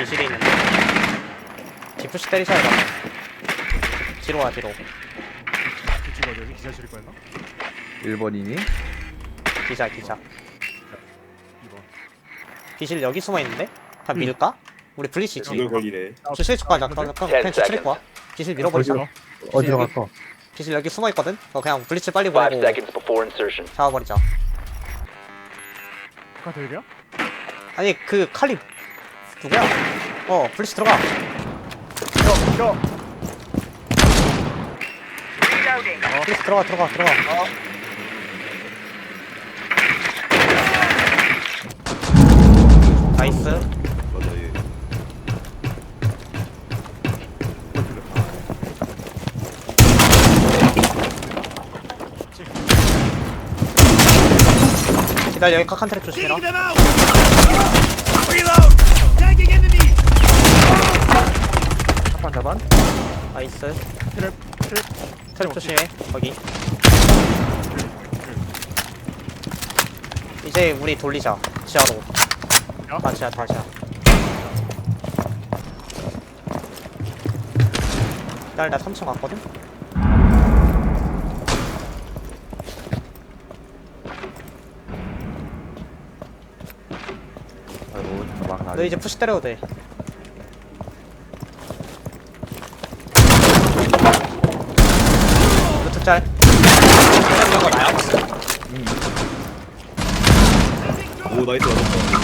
기실이 있는데 디프시 때리셔야 돼 뒤로 와 뒤로 뒤쪽 어디 여기 기자실일 거였나? 1번이니? 기자 기자 2번 기실 여기 숨어 있는데 그냥 밀까? 우리 블리치 있지 이걸 걸리네. 주실 줄 거야 그냥 그냥 주실 거야 기실 밀어버리자 어디로? 갈까? 기실 여기 숨어 있거든 어 그냥 블리치 빨리 Five 보내고 seconds before insertion. 잡아버리자 카드일이야? 아니 그 칼리 누구야? 어 블리치 들어가 켜! 켜! 블리치 들어가 들어가 들어가 나이스 맞아 얘. 기다려 여기 카칸 트랩 조심해라 자반 자반? 나이스. 트랩 트랩. 트랩 조심해 거기. 이제 우리 돌리자 지하로. 야? 다 지하 다 지하. 기다려 나 3층 왔거든? 아이고 막너 이제 푸시 때려도 돼 루트 짤 이런 거 나야? 오 나이스 맞았다.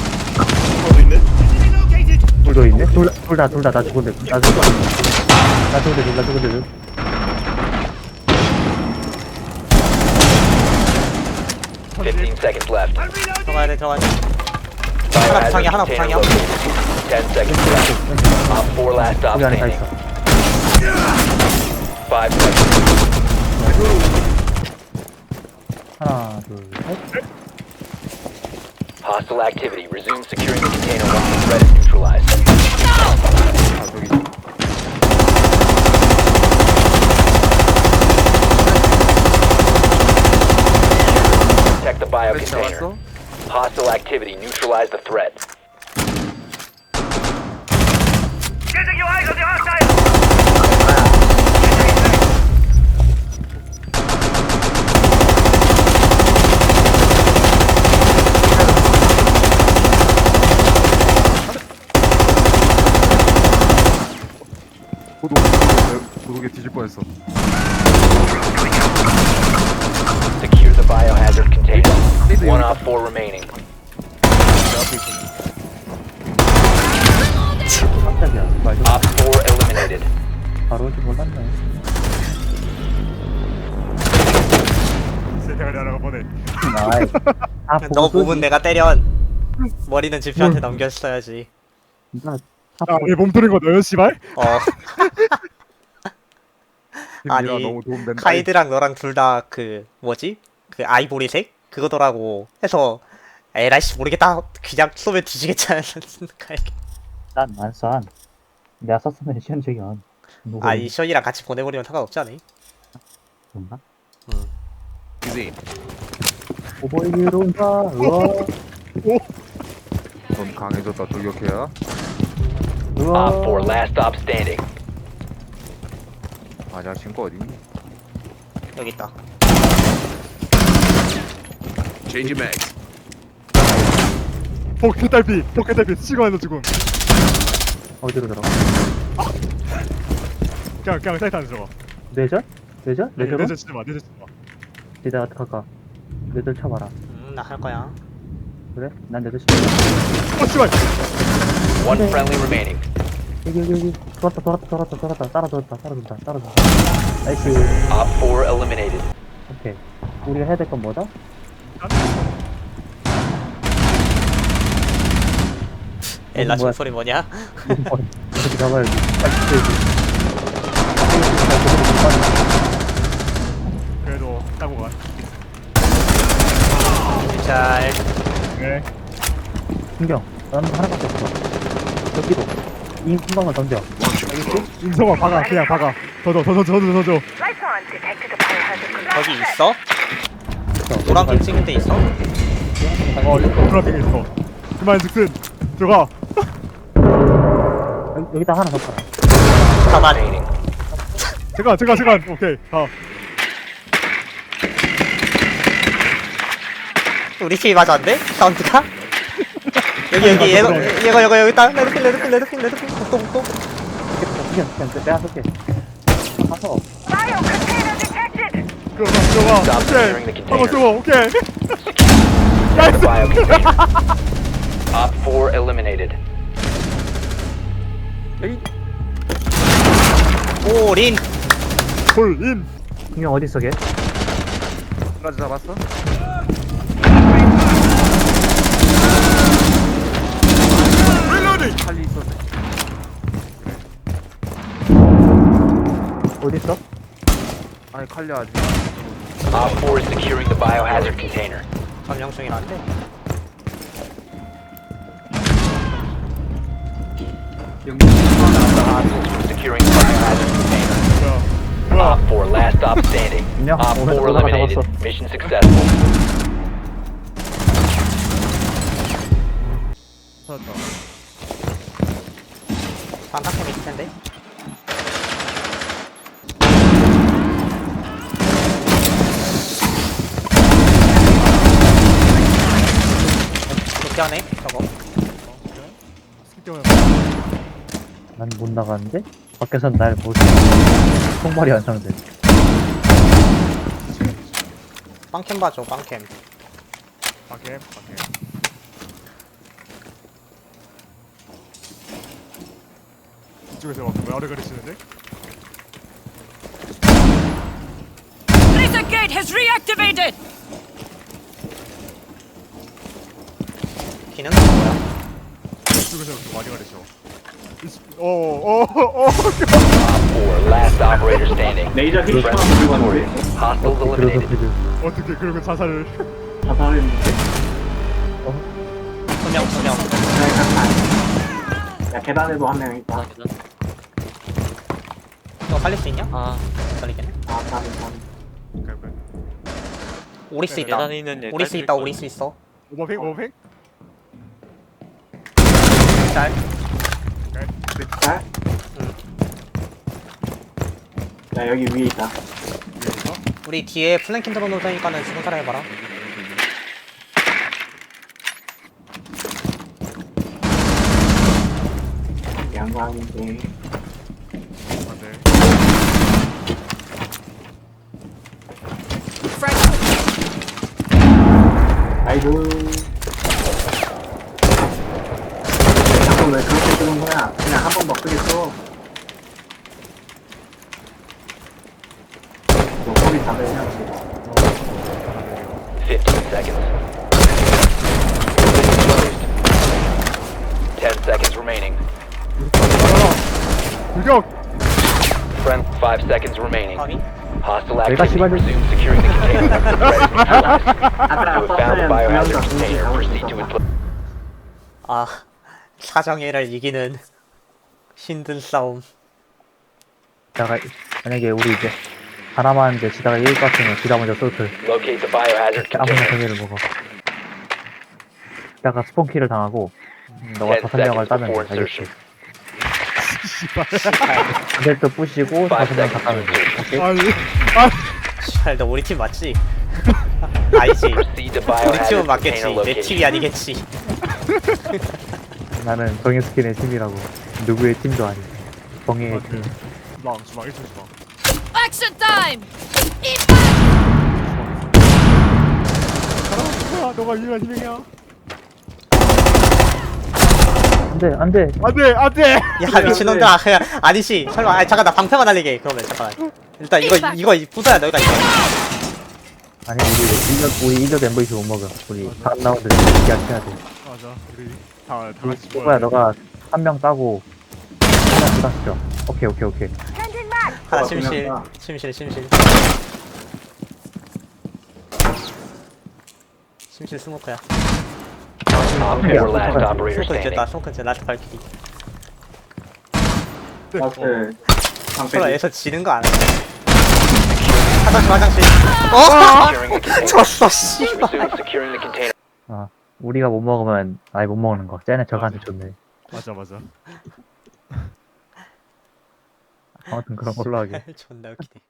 하도 있네? 둘도 있네? 둘다 둘 다 나 죽은데 나 죽은데 나 죽은데 둘 나 죽은데 둘 Fifteen seconds left. 들어가야 돼 들어가야 돼 Biohazard 부상이야, 하나 부상이야. Ten seconds left. Op four last stop 여기 안에 다 standing. 있어 Five seconds. 하나 둘셋 Hostile activity. Resume securing the container once the threat is neutralized. 아 저기 Protect the bio 그렇지 container. 잡았어? Hostile activity. Neutralize the threat. 뒤질 뻔했어. Secure the biohazard container. One op four remaining. 깜짝이야 말도 Op four eliminated. 바로 올줄 몰랐네. 세대가리 하나가 보내. 아이 아너 몸은 내가 때려. 머리는 지표한테 넘겼어야지. 나 아얘 몸투는 거 너요 씨발? 어 아니, 너무 도움된다 카이드랑 너랑 둘 다 그 뭐지? 그 아이보리색? 그거더라고 해서 에라이씨 모르겠다 그냥 쏘면 뒤지겠잖아 생각할게 난안 쏴. 내가 썼으면 시현적이야. 누구 아이 션이랑 같이 보내버리면 상관없지 않니? 그런가? 이지 오버이로 가. 우와. 넌 강해졌다 돌격해야 Op four 우와. last stop standing. 아자 친구 어딨니? 여기 있다 포켓 달비 포켓 달비 시간에도 죽음 어디로 들어가? 그냥 그냥 사이트 안에 들어가 뇌절? 뇌절? 뇌절? 내절 치지 마 내절 치지 마 내가 어떡할까? 뇌절 쳐봐라. 음 나 할 거야 그래? 난 뇌절 쳐. 어 씨발 One friendly remaining. 여기 여기 여기. 돌았다 돌았다 돌았다 돌았다. 따라 돌았다 따라 돌았다 따라 돌았다. 나이스. Op four eliminated. 오케이. 우리가 해야 될 건 뭐다? 엘라 뭐야? 총소리 뭐냐? 이렇게 잡아야지. 빨리 쳐야지. 그래도 따고 가 잘 네. 신경. 나는 하나밖에 없어. 여기도. 이 신경을 던져. 인성아 박아 그냥 박아 on. Detected a biohazard 거기. 있어? 노란빛 찍은 데 있어? 어 드라핑 있어 그만 즉슨 들어가 여기다 하나 더 팔아. 가만 Remaining. 잠깐 잠깐 잠깐 오케이 가 우리 팀이 맞았는데? 사운드가? 여기 여기 얘가 얘가 얘가 여기 있다 레드필 레드필 레드필 레드필 복도 복도 그냥, 그냥 내가 쏠게. 가서. Bio container detected. 들어가 들어가 Stop 오케이 securing the 한번 container. 쏘고 오케이 The bio container. Op 4 eliminated. 오린 홀인 분명 어디 있어, 걔? 까지 잡았어? 어디 있어? 아니 칼리 아직 Op 4 is securing the biohazard container. 점령 중이라는데 The hostiles from securing the biohazard container. 뭐야 Op 4 last stop standing. 안녕. Op 4 오늘 올라가 eliminated. 잡았어. Mission successful. 찾았다 반탁템 있을 텐데 좋게 저거 난 못 나가는데? 밖에선 날 못. 총발이 완성돼. 빵캠 봐줘 빵캠 밖에 밖에 이쪽에서 막 뭐하러 가르치는데? Laser gate has reactivated! 기능 뭐야? 이쪽에서 이렇게 많이 가르쳐 어 어어어 Op 4 last operator standing. 레이저 Friendly 히트만 들고 victorious. 왔는데 Hostiles 그래서 eliminated. 그들. 어떻게 그러고 자살을 자살했는데 소명 소명 야 계단에도 한 명 있다 너 살릴 수 있냐? 아 살리겠네 아 다른 다른 오리스 있다 오리스 있다 오리스 있어 오버팽 오버팽? 짤. 짤? 야 여기 위에 있다. 우리 뒤에 플랭킹 들어놓을 테니까는 지금 살아 해봐라. 양광인데. 아이고 자꾸 왜 그렇게 쓰는 거야 그냥 한번더 쓰겠어 너 소리 다 내야지 15 seconds. 10 seconds remaining. 불격! Friend, 5 seconds remaining. 아니 Hostile 내가 activity. 씨발- Resume securing the container. Ready for neutralize. 아까 You have found the 썼으면 biohazard 두명다 container. 공지 Proceed to its 아 사정애를 이기는 힘든 싸움 내가, 만약에 우리 이제 하나만 이제 지다가 이길 것 같으면 지다 먼저 쏠틀. Locate the biohazard 아무나 container. 생일을 먹어. 이따가 스폰키를 당하고 음, 너가 10 다섯 명을 seconds 따면 before 돼, 알겠지? insertion. 근데 또 부시고 5 다섯 명다 seconds to 따면 돼. insertion. 아니 아 잘, 너 우리 팀 맞지? 아니지 Proceed to 우리 팀은 맞겠지 내 팀이. 아니겠지 나는 정의 스킨의 팀이라고. 누구의 팀도 아니. 정의의 팀. 주방 주방 1층 주방 Action time! 너가 유일한 희망이야 안 돼, 안 돼. 안돼 안돼 야 미친놈들아 그냥 아니지 설마 아니 잠깐 나 방패만 날리게 그러면 잠깐 일단 이거 이거 부숴야 너희가 이거 아니, 우리 우리 일적 MVP 못 먹어. 우리 다음 라운드 기약해야 돼. 맞아 우리 다, 다 같이 누구야, 너가 한 명 따고, 하나 부닥쳐. 오케이, 오케이, 오케이. Changing mag. 하나 어, 침실 침실 침실 침실 스모크야 Op 4 last operator 스모크 standing. 이제다 스모크 이제 라스트 발키리 라스트 방패 설마 얘서 지는 거 아니야? 화장실 화장실 어? Securing the container. 졌어 씨발 Resume securing the container. 아, 우리가 못 먹으면 아예 못 먹는 거. 쟤네 저한테 좋네. 맞아 맞아. 아무튼 그런 걸로 하게. 존나 웃기네.